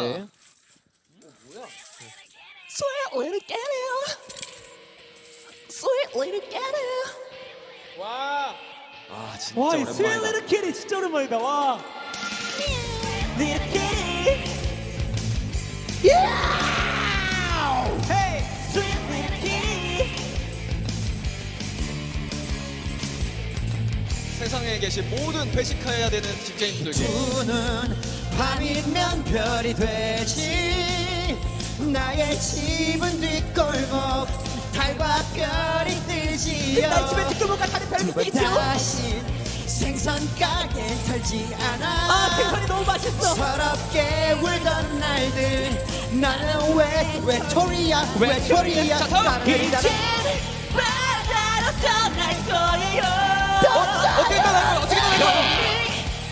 네. Sweet little gal. Sweet little gal. 와. 아 진짜 와, 이 오랜만이다. 스웨르 캐리 진짜 오랜만이다. 와. Little kitty. 헤 세상에 계신 모든 회식해야 되는 직장인들께 우는 밤이면 별이 되지 나의 집은 뒷골목 달과 별이 뜨지요 나 집에 뒷골목과 다른 별이 두번 있죠. 다시 생선 가게 털지 않아 아, 생선이 너무 맛있어. 서럽게 울던 날들 나는 왜 외톨이야 외톨이야 이제 따라리따라 바다로 떠날 거예요.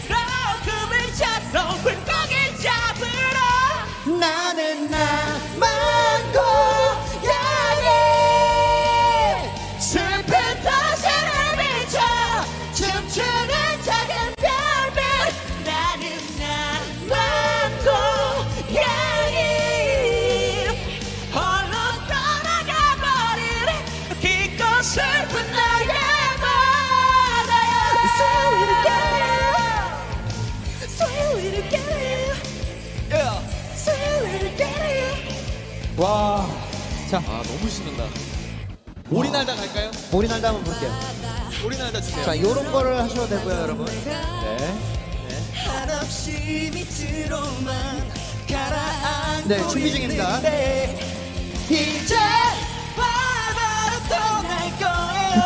로금을 잡러 물고기 잡으러. 나는 나만 와. 자, 아 너무 신난다. 오리 날다 갈까요? 우리날도 한번 볼게요 오리 날다 주세요. 자 요런 거를 하셔도 되고요 여러분 네. 한없이 밑으로만 가라앉고 네, 준비 중입니다. 있는데 이제 바다로 떠날 거예요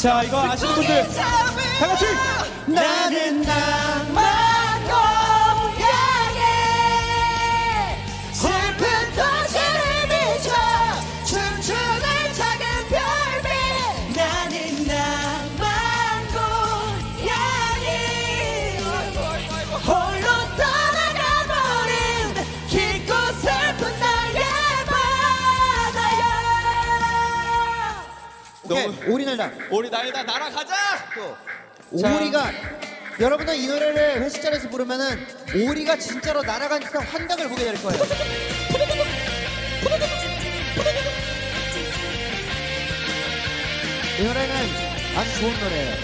자, 이거 아시는 분들 다 같이. 나는 나만 오케이 오리날다 오리날다 날아가자. 오리가 여러분들 이 노래를 회식 자리에서 부르면은 오리가 진짜로 날아가니까 환각을 보게 될 거예요. 이 노래는 아주 좋은 노래예요.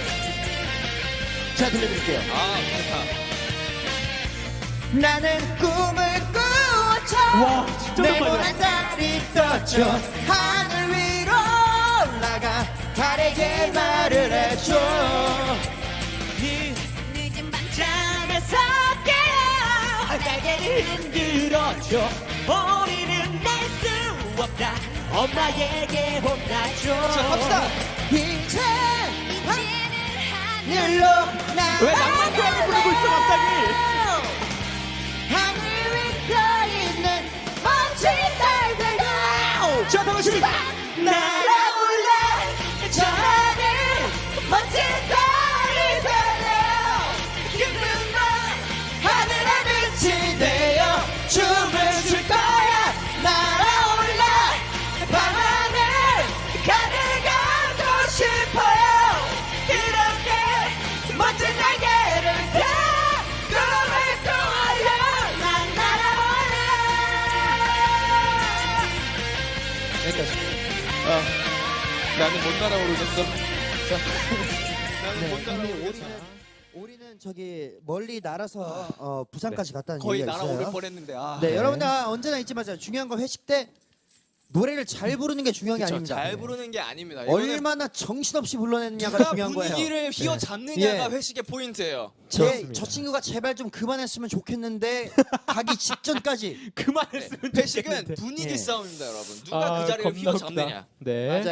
자 들려드릴게요. 아 좋다. 나는 꿈을 꾸었죠. 와, 진짜 네모난 오랜만이다. 달이 떴죠. 하늘 해줘. 늦은 밤잠에서 깨어 날개를 흔들어줘 우리는 날 수 없다 엄마에게 혼나줘 자 갑시다. 이제 하늘로 나왜 낭만 고양이 부르고 있어 갑자기? 하늘 위 떠있는 멋진 달들아 자, 다 같이. 날 여기까지. 아 나는 못 날아오르겠어. 자 나는 못 날아오르겠어. 오리는 저기 멀리 날아서 어, 부산까지 갔다는 거의 얘기가 날아오를 있어요. 뻔했는데 아. 네, 여러분들 언제나 잊지 마세요. 중요한 건 회식 때 노래를 잘 부르는 게 중요한 게 그쵸, 아닙니다. 잘 부르는 게 아닙니다. 이거는 얼마나 정신없이 불러냈느냐가 누가 중요한 거예요. 분위기를 휘어잡느냐가 예. 회식의 포인트예요. 제, 저 친구가 제발 좀 그만했으면 좋겠는데 가기 직전까지 그만했으면 회식은 좋겠는데. 분위기 예. 싸움입니다, 여러분. 누가 아, 그 자리를 겁나 휘어잡느냐. 네. 맞아요.